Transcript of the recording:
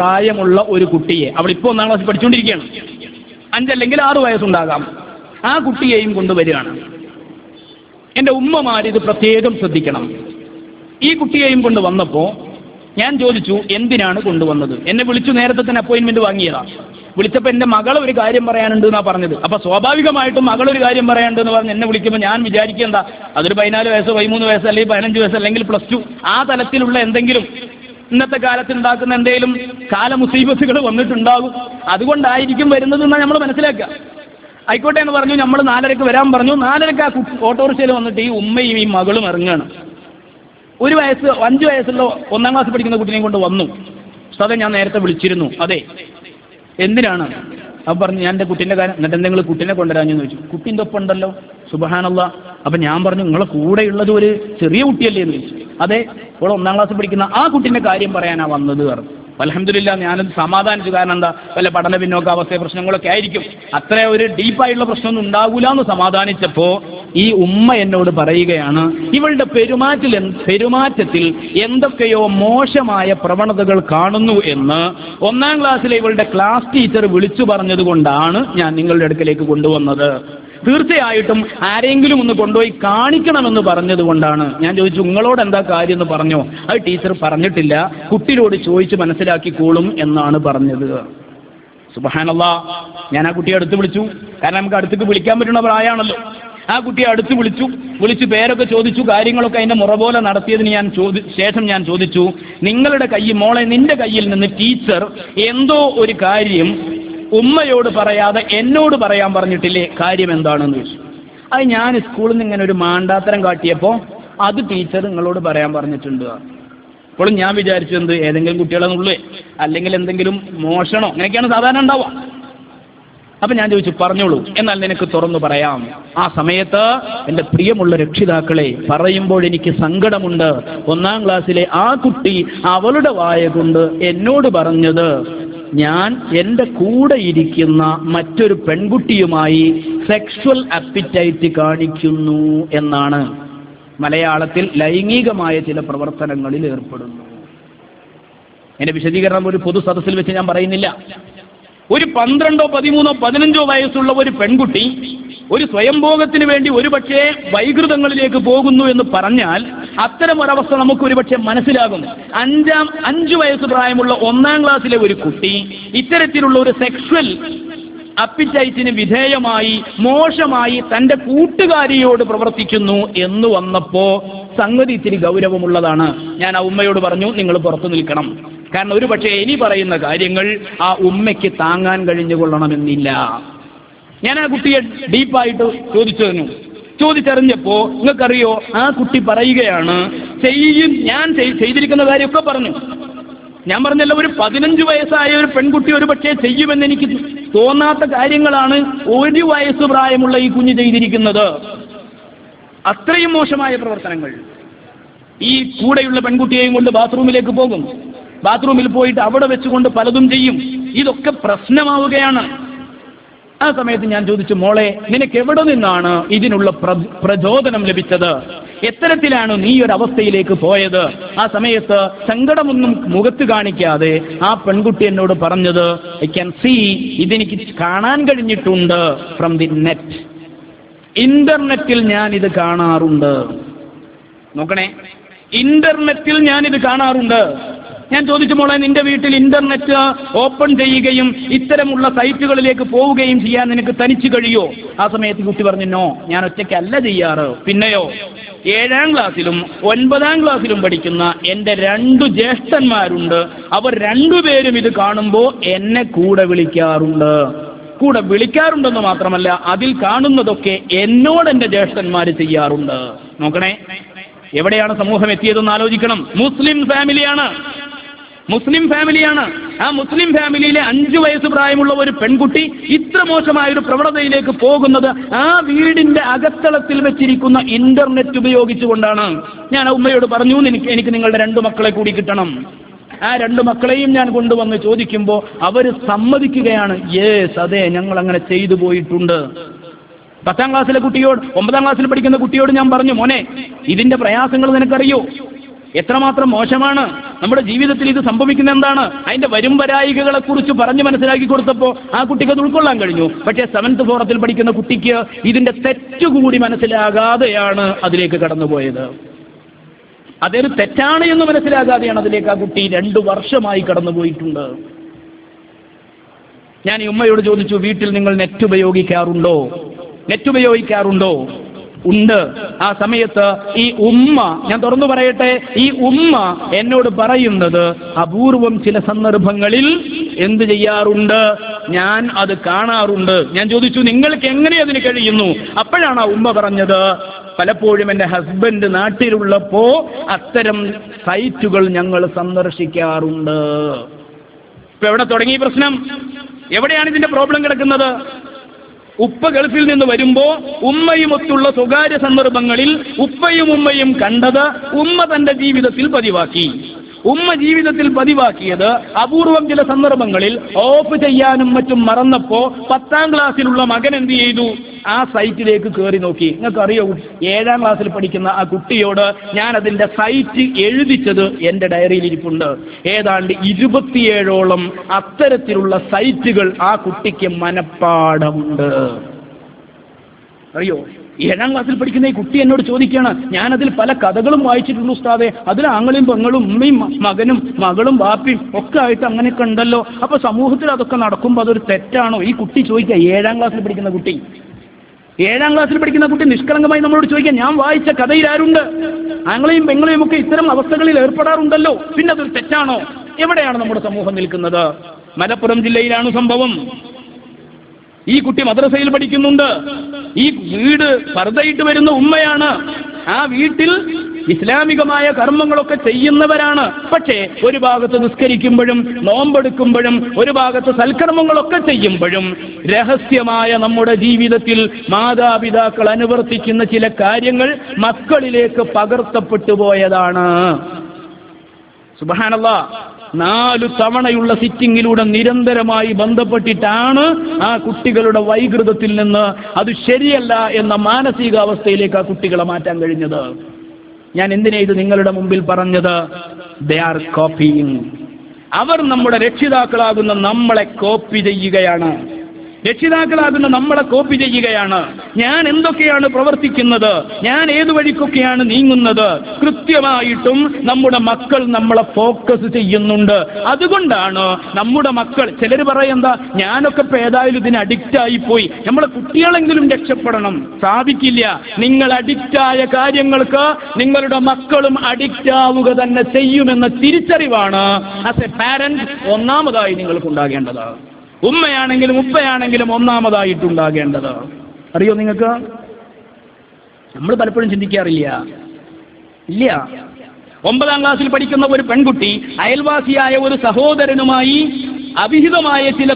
പ്രായമുള്ള ഒരു കുട്ടിയെ അവൾ ഇപ്പോൾ ഒന്നാം ക്ലാസ്സിൽ പഠിച്ചുകൊണ്ടിരിക്കുകയാണ്. അഞ്ചല്ലെങ്കിൽ ആറ് വയസ്സുണ്ടാകാം. ആ കുട്ടിയെയും കൊണ്ടുവരികയാണ് എന്റെ ഉമ്മമാർ ഇത് പ്രത്യേകം ശ്രദ്ധിക്കണം. ഈ കുട്ടിയെയും കൊണ്ട് വന്നപ്പോൾ ഞാൻ ചോദിച്ചു എന്തിനാണ് കൊണ്ടുവന്നത്? എന്നെ വിളിച്ചു നേരത്തെ തന്നെ അപ്പോയിൻമെന്റ് വാങ്ങിയതാ. വിളിച്ചപ്പോൾ എന്റെ മകൾ ഒരു കാര്യം പറയാനുണ്ട് എന്നാ പറഞ്ഞത്. അപ്പൊ സ്വാഭാവികമായിട്ടും മകൾ ഒരു കാര്യം പറയാനുണ്ട് എന്ന് പറഞ്ഞ് എന്നെ വിളിക്കുമ്പോൾ ഞാൻ വിചാരിക്കേണ്ട അതൊരു പതിനാല് വയസ്സ് പതിമൂന്ന് വയസ്സ് അല്ലെങ്കിൽ പതിനഞ്ച് വയസ്സ് അല്ലെങ്കിൽ പ്ലസ് ടു ആ തലത്തിലുള്ള എന്തെങ്കിലും ഇന്നത്തെ കാലത്ത് ഉണ്ടാക്കുന്ന എന്തെങ്കിലും കാലമുസീബത്തുകൾ വന്നിട്ടുണ്ടാകും. അതുകൊണ്ടായിരിക്കും വരുന്നത് എന്നാൽ നമ്മൾ മനസ്സിലാക്കുക. ആയിക്കോട്ടെ എന്ന് പറഞ്ഞു നമ്മൾ നാലരക്ക് വരാൻ പറഞ്ഞു. നാലരക്ക് ആ ഓട്ടോറിക്ഷയിൽ വന്നിട്ട് ഈ ഉമ്മയും ഈ മകളും ഇറങ്ങുകയാണ് ഒരു വയസ്സ് അഞ്ച് വയസ്സുള്ള ഒന്നാം ക്ലാസ് പഠിക്കുന്ന കുട്ടിനെയും കൊണ്ട് വന്നു. അതെ ഞാൻ നേരത്തെ വിളിച്ചിരുന്നു. അതെ. എന്തിനാണ്? അപ്പം പറഞ്ഞു ഞാൻ എന്റെ കുട്ടീന്റെ കാര്യം എന്നിട്ട് എന്തെങ്കിലും കുട്ടീനെ കൊണ്ടുവരാഞ്ഞു ചോദിച്ചു. കുട്ടീന്റെ ഒപ്പം ഉണ്ടല്ലോ. സുബഹാനല്ല. അപ്പം ഞാൻ പറഞ്ഞു നിങ്ങളെ കൂടെയുള്ളത് ഒരു ചെറിയ കുട്ടിയല്ലേ? എന്ന് ചോദിച്ചു. അതെ. ഇപ്പോൾ ഒന്നാം ക്ലാസ് പഠിക്കുന്ന ആ കുട്ടീന്റെ കാര്യം പറയാനാ വന്നത് പറഞ്ഞു. അലഹമില്ല ഞാനത് സമാധാനിച്ചു. കാരണം എന്താ? വല്ല പഠന പിന്നോക്കാവസ്ഥ പ്രശ്നങ്ങളൊക്കെ ആയിരിക്കും. അത്ര ഒരു ഡീപ്പായിട്ടുള്ള പ്രശ്നമൊന്നും ഉണ്ടാകൂല എന്ന് സമാധാനിച്ചപ്പോ ഈ ഉമ്മ എന്നോട് പറയുകയാണ് ഇവളുടെ പെരുമാറ്റിൽ പെരുമാറ്റത്തിൽ എന്തൊക്കെയോ മോശമായ പ്രവണതകൾ കാണുന്നു എന്ന് ഒന്നാം ക്ലാസ്സിലെ ഇവളുടെ ക്ലാസ് ടീച്ചർ വിളിച്ചു പറഞ്ഞതുകൊണ്ടാണ് ഞാൻ നിങ്ങളുടെ അടുക്കലേക്ക് കൊണ്ടുവന്നത്. തീർച്ചയായിട്ടും ആരെങ്കിലും ഒന്ന് കൊണ്ടുപോയി കാണിക്കണമെന്ന് പറഞ്ഞതുകൊണ്ടാണ് ഞാൻ ചോദിച്ചു നിങ്ങളോട് എന്താ കാര്യം എന്ന് പറഞ്ഞോ? അത് ടീച്ചർ പറഞ്ഞിട്ടില്ല. കുട്ടിയോട് ചോദിച്ച് മനസ്സിലാക്കിക്കോളും എന്നാണ് പറഞ്ഞത്. സുബഹാനല്ല ഞാൻ ആ കുട്ടിയെ അടുത്ത് വിളിച്ചു. കാരണം നമുക്ക് അടുത്തേക്ക് വിളിക്കാൻ പറ്റുന്ന പ്രായമാണല്ലോ. ആ കുട്ടിയെ അടുത്ത് വിളിച്ചു. വിളിച്ച് പേരൊക്കെ ചോദിച്ചു കാര്യങ്ങളൊക്കെ അതിന്റെ മുറ പോലെ നടത്തിയതിന് ഞാൻ ചോദി ശേഷം ഞാൻ ചോദിച്ചു നിങ്ങളുടെ കൈ മോളെ നിന്റെ കയ്യിൽ നിന്ന് ടീച്ചർ എന്തോ ഒരു കാര്യം ഉമ്മയോട് പറയാതെ എന്നോട് പറയാൻ പറഞ്ഞിട്ടില്ലേ? കാര്യം എന്താണെന്ന് ചോദിച്ചു. അത് ഞാൻ സ്കൂളിൽ നിന്ന് ഇങ്ങനെ ഒരു മാണ്ടാത്തരം കാട്ടിയപ്പോൾ അത് ടീച്ചർ നിങ്ങളോട് പറയാൻ പറഞ്ഞിട്ടുണ്ട്. അപ്പോൾ ഞാൻ വിചാരിച്ചു എന്ത് ഏതെങ്കിലും കുട്ടികളെന്നുള്ളേ അല്ലെങ്കിൽ എന്തെങ്കിലും മോഷണോ അങ്ങനെയൊക്കെയാണ് സാധാരണ ഉണ്ടാവുക. അപ്പൊ ഞാൻ ചോദിച്ചു പറഞ്ഞോളൂ എന്നാൽ നിനക്ക് തുറന്നു പറയാം. ആ സമയത്ത് എന്റെ പ്രിയമുള്ള രക്ഷിതാക്കളെ പറയുമ്പോൾ എനിക്ക് സങ്കടമുണ്ട്. ഒന്നാം ക്ലാസ്സിലെ ആ കുട്ടി അവളുടെ വായ കൊണ്ട് എന്നോട് പറഞ്ഞത് ഞാൻ എന്റെ കൂടെ ഇരിക്കുന്ന മറ്റൊരു പെൺകുട്ടിയുമായി സെക്ഷൽ അപ്പിറ്റൈറ്റ് കാണിക്കുന്നു എന്നാണ്. മലയാളത്തിൽ ലൈംഗികമായ ചില പ്രവർത്തനങ്ങളിൽ ഏർപ്പെടുന്നു. എന്റെ വിശദീകരണം ഒരു പൊതു സദസ്സിൽ വെച്ച് ഞാൻ പറയുന്നില്ല. ഒരു പന്ത്രണ്ടോ പതിമൂന്നോ പതിനഞ്ചോ വയസ്സുള്ള ഒരു പെൺകുട്ടി ഒരു സ്വയംഭോഗത്തിന് വേണ്ടി ഒരുപക്ഷേ വൈകൃതങ്ങളിലേക്ക് പോകുന്നു എന്ന് പറഞ്ഞാൽ അത്തരം ഒരവസ്ഥ നമുക്ക് ഒരുപക്ഷെ മനസ്സിലാകും അഞ്ചാം അഞ്ചു വയസ്സ് പ്രായമുള്ള ഒന്നാം ക്ലാസ്സിലെ ഒരു കുട്ടി ഇത്തരത്തിലുള്ള ഒരു സെക്ഷൽ അപ്പിറ്റൈറ്റിന് വിധേയമായി മോശമായി തന്റെ കൂട്ടുകാരിയോട് പ്രവർത്തിക്കുന്നു എന്ന് വന്നപ്പോ സംഗതി ഇത്തിരി ഗൗരവമുള്ളതാണ്. ഞാൻ ആ ഉമ്മയോട് പറഞ്ഞു നിങ്ങൾ പുറത്തു നിൽക്കണം. കാരണം ഒരു പക്ഷേ ഇനി പറയുന്ന കാര്യങ്ങൾ ആ ഉമ്മയ്ക്ക് താങ്ങാൻ കഴിഞ്ഞുകൊള്ളണമെന്നില്ല. ഞാൻ ആ കുട്ടിയെ ഡീപ്പായിട്ട് ചോദിച്ചതിനു ചോദിച്ചറിഞ്ഞപ്പോ നിങ്ങൾക്കറിയോ ആ കുട്ടി പറയുകയാണ് ചെയ്യും ഞാൻ ചെയ്- ചെയ്തിരിക്കുന്ന കാര്യമൊക്കെ പറഞ്ഞു. ഞാൻ പറഞ്ഞല്ലോ ഒരു പതിനഞ്ച് വയസ്സായ ഒരു പെൺകുട്ടി ഒരു പക്ഷേ ചെയ്യുമെന്ന് എനിക്ക് തോന്നാത്ത കാര്യങ്ങളാണ് ഒരു വയസ്സ് പ്രായമുള്ള ഈ കുഞ്ഞ് ചെയ്തിരിക്കുന്നത്. അത്രയും മോശമായ പ്രവർത്തനങ്ങൾ. ഈ കൂടെയുള്ള പെൺകുട്ടിയെയും കൊണ്ട് ബാത്റൂമിലേക്ക് പോകും. ബാത്റൂമിൽ പോയിട്ട് അവിടെ വെച്ചുകൊണ്ട് പലതും ചെയ്യും. ഇതൊക്കെ പ്രശ്നമാവുകയാണ്. ആ സമയത്ത് ഞാൻ ചോദിച്ചു മോളെ നിനക്ക് എവിടെ നിന്നാണ് ഇതിനുള്ള പ്ര- പ്രചോദനം ലഭിച്ചത്? എത്തരത്തിലാണ് നീ ഒരു അവസ്ഥയിലേക്ക് പോയത്? ആ സമയത്ത് സങ്കടമൊന്നും മുഖത്ത് കാണിക്കാതെ ആ പെൺകുട്ടി എന്നോട് പറഞ്ഞത് ഐ ക്യാൻ സീ ഇതെനിക്ക് കാണാൻ കഴിഞ്ഞിട്ടുണ്ട് ഫ്രം ദി നെറ്റ് ഇന്റർനെറ്റിൽ ഞാൻ ഇത് കാണാറുണ്ട്. നോക്കണേ. ഇന്റർനെറ്റിൽ ഞാൻ ഇത് കാണാറുണ്ട്. ഞാൻ ചോദിച്ചു മോളെ നിന്റെ വീട്ടിൽ ഇന്റർനെറ്റ് ഓപ്പൺ ചെയ്യുകയും ഇത്തരമുള്ള സൈറ്റുകളിലേക്ക് പോവുകയും ചെയ്യാൻ നിനക്ക് തനിച്ചു കഴിയോ? ആ സമയത്ത് കുട്ടി പറഞ്ഞു നോ ഞാൻ ഒറ്റയ്ക്കല്ല ചെയ്യാറ്. പിന്നെയോ ഏഴാം ക്ലാസ്സിലും ഒൻപതാം ക്ലാസ്സിലും പഠിക്കുന്ന എന്റെ രണ്ടു ജ്യേഷ്ഠന്മാരുണ്ട്. അവർ രണ്ടുപേരും ഇത് കാണുമ്പോൾ എന്നെ കൂടെ വിളിക്കാറുണ്ട്. കൂടെ വിളിക്കാറുണ്ടെന്ന് മാത്രമല്ല അതിൽ കാണുന്നതൊക്കെ എന്നോട് എന്റെ ജ്യേഷ്ഠന്മാർ ചെയ്യാറുണ്ട്. നോക്കണേ എവിടെയാണ് സമൂഹം എത്തിയതെന്ന് ആലോചിക്കണം. മുസ്ലിം ഫാമിലിയാണ്. മുസ്ലിം ഫാമിലിയാണ്. ആ മുസ്ലിം ഫാമിലിയിലെ അഞ്ചു വയസ്സ് പ്രായമുള്ള ഒരു പെൺകുട്ടി ഇത്ര മോശമായ ഒരു പ്രവണതയിലേക്ക് പോകുന്നത് ആ വീടിന്റെ അകത്തളത്തിൽ വെച്ചിരിക്കുന്ന ഇന്റർനെറ്റ് ഉപയോഗിച്ചുകൊണ്ടാണ്. ഞാൻ ആ ഉമ്മയോട് പറഞ്ഞു എനിക്ക് എനിക്ക് നിങ്ങളുടെ രണ്ടു മക്കളെ കൂടി കിട്ടണം. ആ രണ്ട് മക്കളെയും ഞാൻ കൊണ്ടുവന്ന് ചോദിക്കുമ്പോൾ അവർ സമ്മതിക്കുകയാണ് യേസ് അതെ ഞങ്ങൾ അങ്ങനെ ചെയ്തു പോയിട്ടുണ്ട്. പത്താം ക്ലാസ്സിലെ കുട്ടിയോട് ഒമ്പതാം ക്ലാസ്സിൽ പഠിക്കുന്ന കുട്ടിയോട് ഞാൻ പറഞ്ഞു മോനെ ഇതിന്റെ പ്രയാസങ്ങൾ നിനക്കറിയോ? എത്രമാത്രം മോശമാണ് നമ്മുടെ ജീവിതത്തിൽ ഇത് സംഭവിക്കുന്ന എന്താണ് അതിന്റെ വരും വരായികകളെ കുറിച്ച് പറഞ്ഞ് മനസ്സിലാക്കി കൊടുത്തപ്പോൾ ആ കുട്ടിക്ക് അത് ഉൾക്കൊള്ളാൻ കഴിഞ്ഞു. പക്ഷേ സെവൻത്ത് ഫോറത്തിൽ പഠിക്കുന്ന കുട്ടിക്ക് ഇതിന്റെ തെറ്റുകൂടി മനസ്സിലാകാതെയാണ് അതിലേക്ക് കടന്നുപോയത്. അതൊരു തെറ്റാണ് എന്ന് മനസ്സിലാകാതെയാണ് അതിലേക്ക് ആ കുട്ടി രണ്ടു വർഷമായി കടന്നുപോയിട്ടുണ്ട്. ഞാൻ ഈ ഉമ്മയോട് ചോദിച്ചു വീട്ടിൽ നിങ്ങൾ നെറ്റ് ഉപയോഗിക്കാറുണ്ടോ? നെറ്റ് ഉപയോഗിക്കാറുണ്ടോ? ഉണ്ട്. ആ സമയത്ത് ഈ ഉമ്മ ഞാൻ തുറന്നു പറയട്ടെ ഈ ഉമ്മ എന്നോട് പറയുന്നത് അപൂർവം ചില സന്ദർഭങ്ങളിൽ എന്ത് ചെയ്യാറുണ്ട്? ഞാൻ അത് കാണാറുണ്ട്. ഞാൻ ചോദിച്ചു നിങ്ങൾക്ക് എങ്ങനെ അതിന് കഴിയുന്നു? അപ്പോഴാണ് ആ ഉമ്മ പറഞ്ഞത് പലപ്പോഴും എന്റെ ഹസ്ബൻഡ് നാട്ടിലുള്ളപ്പോ അത്തരം സൈറ്റുകൾ ഞങ്ങൾ സന്ദർശിക്കാറുണ്ട്. ഇപ്പൊ എവിടെ തുടങ്ങി പ്രശ്നം? എവിടെയാണ് ഇതിന്റെ പ്രോബ്ലം കിടക്കുന്നത്? ഉപ്പ ഗൾഫിൽ നിന്ന് വരുമ്പോ ഉമ്മയുമൊത്തുള്ള സ്വകാര്യ സന്ദർഭങ്ങളിൽ ഉപ്പയും ഉമ്മയും കണ്ടത് ഉമ്മ തന്റെ ജീവിതത്തിൽ പതിവാക്കി. ഉമ്മ ജീവിതത്തിൽ പതിവാക്കിയത് അപൂർവം ചില സന്ദർഭങ്ങളിൽ ഓഫ് ചെയ്യാനും മറ്റും മറന്നപ്പോ പത്താം ക്ലാസ്സിലുള്ള മകൻ എന്ത് ചെയ്തു? ആ സൈറ്റിലേക്ക് കയറി നോക്കി. നിങ്ങൾക്ക് അറിയോ ഏഴാം ക്ലാസ്സിൽ പഠിക്കുന്ന ആ കുട്ടിയോട് ഞാൻ അതിന്റെ സൈറ്റ് എഴുതിച്ചത് എന്റെ ഡയറിയിൽ ഇരിപ്പുണ്ട്. ഏതാണ്ട് ഇരുപത്തിയേഴോളം അത്തരത്തിലുള്ള സൈറ്റുകൾ ആ കുട്ടിക്ക് മനപ്പാടമുണ്ട്. അറിയോ? ഏഴാം ക്ലാസ്സിൽ പഠിക്കുന്ന ഈ കുട്ടി എന്നോട് ചോദിക്കുകയാണ് ഞാനതിൽ പല കഥകളും വായിച്ചിട്ടുണ്ട് ഉസ്താദെ. അതിൽ ആങ്ങളും പെങ്ങളും ഉമ്മയും മകനും മകളും ബാപ്പിയും ഒക്കെ ആയിട്ട് അങ്ങനെയൊക്കെ ഉണ്ടല്ലോ. അപ്പൊ സമൂഹത്തിൽ അതൊക്കെ നടക്കുമ്പോൾ അതൊരു തെറ്റാണോ? ഈ കുട്ടി ചോദിക്കുക ഏഴാം ക്ലാസ്സിൽ പഠിക്കുന്ന കുട്ടി. ഏഴാം ക്ലാസ്സിൽ പഠിക്കുന്ന കുട്ടി നിഷ്കളങ്കമായി നമ്മളോട് ചോദിക്കാം ഞാൻ വായിച്ച കഥയിൽ ആരുണ്ട്? ആങ്ങളെയും പെങ്ങളെയും ഒക്കെ ഇത്തരം അവസ്ഥകളിൽ ഏർപ്പെടാറുണ്ടല്ലോ. പിന്നെ അതൊരു തെറ്റാണോ? എവിടെയാണ് നമ്മുടെ സമൂഹം നിൽക്കുന്നത്? മലപ്പുറം ജില്ലയിലാണ് സംഭവം. ഈ കുട്ടി മദ്രസയിൽ പഠിക്കുന്നുണ്ട്. ഈ വീട് പർദ്ദയിട്ട് വരുന്ന ഉമ്മയാണ്. ആ വീട്ടിൽ ഇസ്ലാമികമായ കർമ്മങ്ങളൊക്കെ ചെയ്യുന്നവരാണ്. പക്ഷേ ഒരു ഭാഗത്ത് നിസ്കരിക്കുമ്പോഴും നോമ്പെടുക്കുമ്പോഴും ഒരു ഭാഗത്ത് സൽക്കർമ്മങ്ങളൊക്കെ ചെയ്യുമ്പോഴും രഹസ്യമായ നമ്മുടെ ജീവിതത്തിൽ മാതാപിതാക്കൾ അനുവർത്തിക്കുന്ന ചില കാര്യങ്ങൾ മക്കളിലേക്ക് പകർത്തപ്പെട്ടു പോയതാണ്. സുബഹാനല്ല. നാലു തവണയുള്ള സിറ്റിങ്ങിലൂടെ നിരന്തരമായി ബന്ധപ്പെട്ടിട്ടാണ് ആ കുട്ടികളുടെ വൈകൃതത്തിൽ നിന്ന് അത് ശരിയല്ല എന്ന മാനസികാവസ്ഥയിലേക്ക് ആ കുട്ടികളെ മാറ്റാൻ കഴിഞ്ഞത്. ഞാൻ എന്തിനാ ഇത് നിങ്ങളുടെ മുമ്പിൽ പറഞ്ഞത്? ദേ ആർ കോപ്പിയിങ് അവർ നമ്മുടെ രക്ഷിതാക്കളാകുന്ന നമ്മളെ കോപ്പി ചെയ്യുകയാണ്. രക്ഷിതാക്കളാകുന്ന നമ്മളെ കോപ്പി ചെയ്യുകയാണ്. ഞാൻ എന്തൊക്കെയാണ് പ്രവർത്തിക്കുന്നത്? ഞാൻ ഏതു വഴിക്കൊക്കെയാണ് നീങ്ങുന്നത്? കൃത്യമായിട്ടും നമ്മുടെ മക്കൾ നമ്മളെ ഫോക്കസ് ചെയ്യുന്നുണ്ട്. അതുകൊണ്ടാണ് നമ്മുടെ മക്കൾ ചിലർ പറയെന്താ ഞാനൊക്കെ ഇപ്പൊ ഏതായാലും ഇതിന് അഡിക്റ്റ് പോയി നമ്മളെ കുട്ടികളെങ്കിലും രക്ഷപ്പെടണം. സാധിക്കില്ല. നിങ്ങൾ അഡിക്റ്റായ കാര്യങ്ങൾക്ക് നിങ്ങളുടെ മക്കളും അഡിക്റ്റ് ആവുക തന്നെ ചെയ്യുമെന്ന തിരിച്ചറിവാണ് ആസ് എ പാരന്റ് ഒന്നാമതായി നിങ്ങൾക്കുണ്ടാകേണ്ടത്. ഉമ്മയാണെങ്കിലും ഉപ്പയാണെങ്കിലും ഒന്നാമതായിട്ടുണ്ടാകേണ്ടത്. അറിയോ നിങ്ങൾക്ക്? നമ്മൾ പലപ്പോഴും ചിന്തിക്കാറില്ല. ഇല്ല. ഒമ്പതാം ക്ലാസ്സിൽ പഠിക്കുന്ന ഒരു പെൺകുട്ടി അയൽവാസിയായ ഒരു സഹോദരനുമായി അവിഹിതമായ ചില